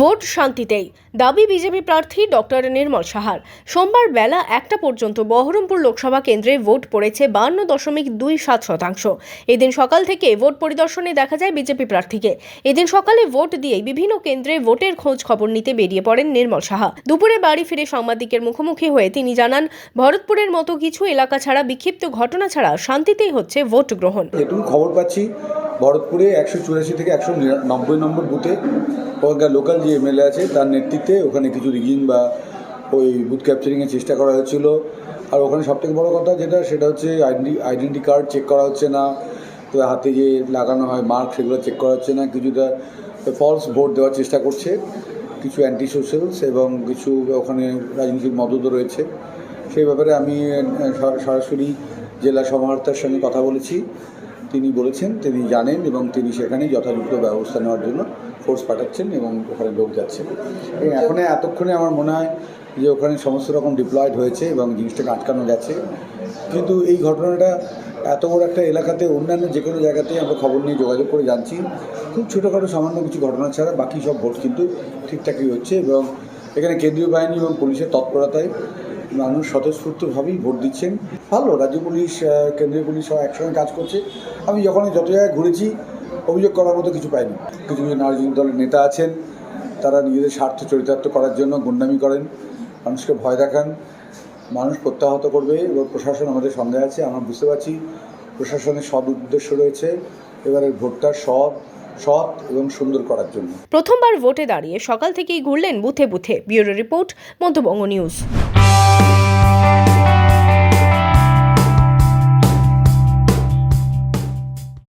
Vote শান্তিতেই। দাবি BJP প্রার্থী ডক্টর নির্মল সাহার। সোমবার বেলা একটা পর্যন্ত বহরমপুর লোকসভা কেন্দ্রে ভোট পড়েছে বান্ন দশমিক দুই সাত শতাংশ। এদিন সকাল থেকে ভোট পরিদর্শনে দেখা যায় বিজেপি প্রার্থীকে। এদিন সকালে ভোট দিয়েই বিভিন্ন কেন্দ্রে ভোটের খোঁজ খবর নিতে বেরিয়ে পড়েন নির্মল সাহা। দুপুরে বাড়ি ফিরে সাংবাদিকের মুখোমুখি হয়ে তিনি জানান, ভরতপুরের মতো কিছু এলাকা ছাড়া বিক্ষিপ্ত ঘটনা ছাড়া শান্তিতেই হচ্ছে ভোট গ্রহণ। খবর পাচ্ছি। ভরতপুরে একশো চুরাশি থেকে একশো নব্বই নম্বর বুথে ওখানকার লোকাল যে এমএলএ আছে, তার নেতৃত্বে ওখানে কিছু রিগিং বা ওই বুথ ক্যাপচারিংয়ের চেষ্টা করা হয়েছিল আর ওখানে সবথেকে বড় কথা যেটা, সেটা হচ্ছে আইডেন্টি আইডেন্টি কার্ড চেক করা হচ্ছে না। তো হাতে যে লাগানো হয় মার্ক, সেগুলো চেক করা হচ্ছে না। কিছুটা ফলস ভোট দেওয়ার চেষ্টা করছে। কিছু অ্যান্টি সোশ্যালস এবং কিছু ওখানে রাজনীতির মদতও রয়েছে। সেই ব্যাপারে আমি সরাসরি জেলা সমাহর্তার সঙ্গে কথা বলেছি। তিনি বলেছেন, তিনি জানেন এবং তিনি সেখানে যথাযথ ব্যবস্থা নেওয়ার জন্য ফোর্স পাঠাচ্ছেন এবং ওখানে লোক যাচ্ছেন এবং এখন এতক্ষণে আমার মনে হয় যে ওখানে সমস্ত রকম ডিপ্লয়েড হয়েছে এবং জিনিসটাকে আটকানো গেছে। কিন্তু এই ঘটনাটা এত বড় একটা এলাকাতে, অন্যান্য যে কোনো জায়গাতেই আমরা খবর নিয়ে যোগাযোগ করে জানছি। খুব ছোটোখাটো সামান্য কিছু ঘটনা ছাড়া বাকি সব ভোট কিন্তু ঠিকঠাকই হচ্ছে এবং এখানে কেন্দ্রীয় বাহিনী এবং পুলিশের তৎপরতায় মানুষ স্বতঃস্ফূর্তভাবেই ভোট দিচ্ছেন। ভালো, রাজ্য পুলিশ কেন্দ্রীয় পুলিশ সব একসঙ্গে কাজ করছে। আমি যখন যত জায়গায় ঘুরেছি, অভিযোগ করার মতো কিছু পাইনি। কিছু কিছু রাজনৈতিক দলের নেতা আছেন, তারা নিজেদের স্বার্থ চরিতার্থ করার জন্য গুন্ডামি করেন, মানুষকে ভয় দেখান, মানুষ প্রত্যাহত করবে এবং প্রশাসন আমাদের সঙ্গে আছে, আমরা বুঝতে পারছি প্রশাসনের সৎ উদ্দেশ্য রয়েছে এবারের ভোটটা সৎ সৎ এবং সুন্দর করার জন্য। প্রথমবার ভোটে দাঁড়িয়ে সকাল থেকেই ঘুরলেন বুথে বুথে। Bureau report Madhyabanga news. you